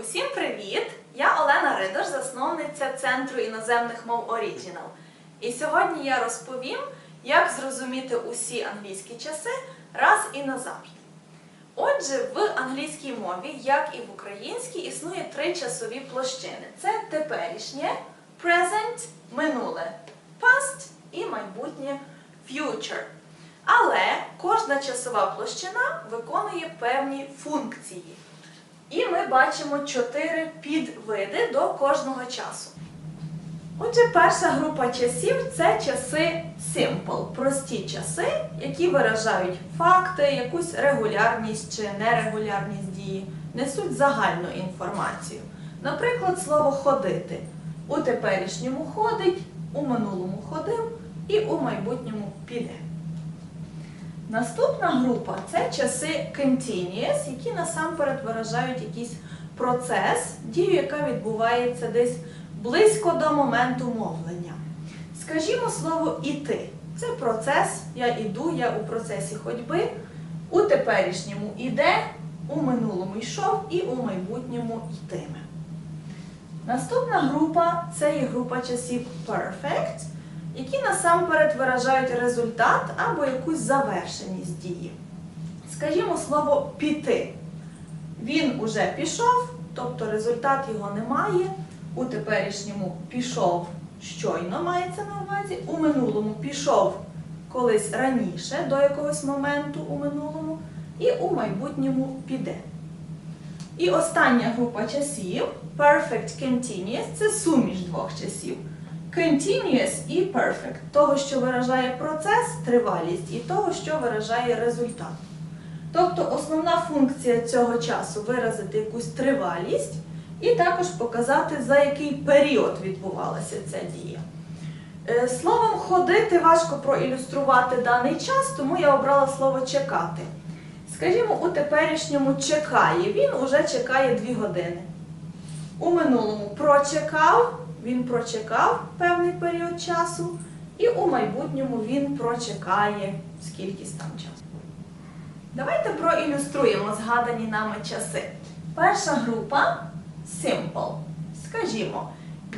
Усім привіт! Я Олена Ридош, засновниця Центру іноземних мов Original. І сьогодні я розповім, як зрозуміти усі англійські часи раз і назавжди. Отже, в англійській мові, як і в українській, існує три часові площини: це теперішнє, present, минуле, past і майбутнє future. Але кожна часова площина виконує певні функції. І ми бачимо чотири підвиди до кожного часу. Отже, перша група часів це часи simple, прості часи, які виражають факти, якусь регулярність чи нерегулярність дії, несуть загальну інформацію. Наприклад, слово ходити. У теперішньому ходить, у минулому ходив і у майбутньому піде. Наступна група це часи continuous, які насамперед виражають якийсь процес, дію, яка відбувається десь близько до моменту мовлення. Скажімо слово іти. Це процес, я іду, я у процесі ходьби, у теперішньому іде, у минулому йшов і у майбутньому йтиме. Наступна група це є група часів perfect, які насамперед виражають результат або якусь завершеність дії. Скажімо слово піти. Він уже пішов, тобто результат його немає. У теперішньому пішов щойно мається на увазі, у минулому пішов колись раніше до якогось моменту у минулому, і у майбутньому піде. І остання група часів perfect continuous це суміш двох часів. Continuous і perfect того, що виражає процес, тривалість, і того, що виражає результат. Тобто основна функція цього часу виразити якусь тривалість і також показати, за який період відбувалася ця дія. Е, Словом ходити важко проілюструвати даний час, тому я обрала слово чекати. Скажімо, у теперішньому чекає, він уже чекає 2 години. У минулому прочекав, він прочекав певний період часу, і у майбутньому він прочекає скількись там часу. Давайте проілюструємо згадані нами часи. Перша група simple. Скажімо,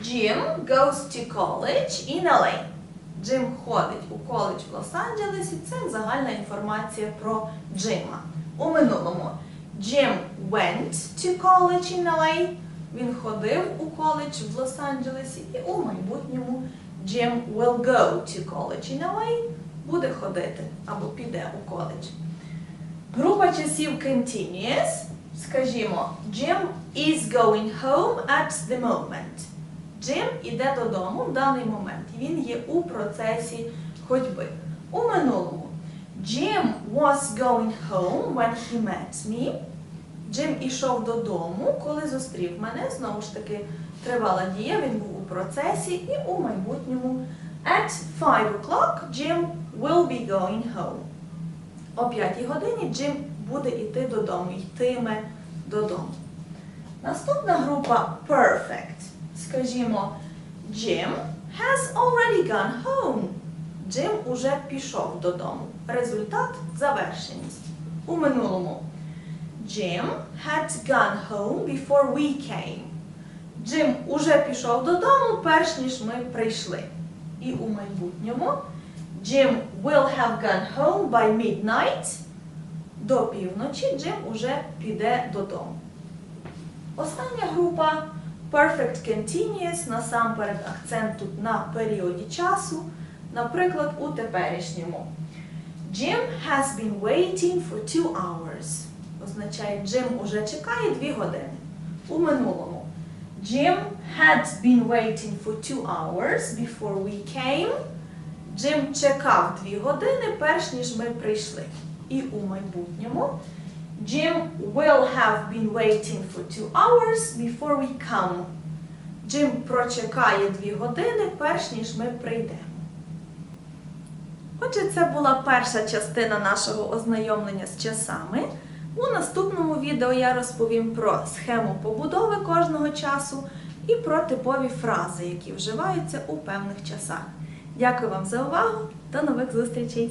Jim goes to college in LA. Джим ходить у коледж в Лос-Анджелесі. Це загальна інформація про Джима. У минулому Jim went to college in LA. Він ходив у коледж в Лос-Анджелесі. І у майбутньому Jim will go to college in LA. Буде ходити або піде у коледж. Група часів continuous. Скажімо, Jim is going home at the moment. Джим іде додому в даний момент. Він є у процесі ходьби. У минулому. Jim was going home when he met me. Джим ішов додому, коли зустрів мене. Знову ж таки, тривала дія, він був у процесі, і у майбутньому. At 5 o'clock Jim will be going home. О 5 годині Джим буде йти додому, йтиме додому. Наступна група perfect. Скажімо, Jim has already gone home. Джим уже пішов додому. Результат завершеність. У минулому. Jim had gone home before we came. Джим уже пішов додому, перш ніж ми прийшли. І у майбутньому Jim will have gone home by midnight. До півночі Джим уже піде додому. Остання група Perfect Continuous, насамперед акцент тут на періоді часу, наприклад, у теперішньому. Jim has been waiting for two hours. Означає, Джим уже чекає 2 години. У минулому. Jim had been waiting for two hours before we came. Джим чекав 2 години, перш ніж ми прийшли. І у майбутньому. Jim will have been waiting for two hours before we come. Джим прочекає 2 години, перш ніж ми прийдемо. Отже, це була перша частина нашого ознайомлення з часами. У наступному відео я розповім про схему побудови кожного часу і про типові фрази, які вживаються у певних часах. Дякую вам за увагу. До нових зустрічей!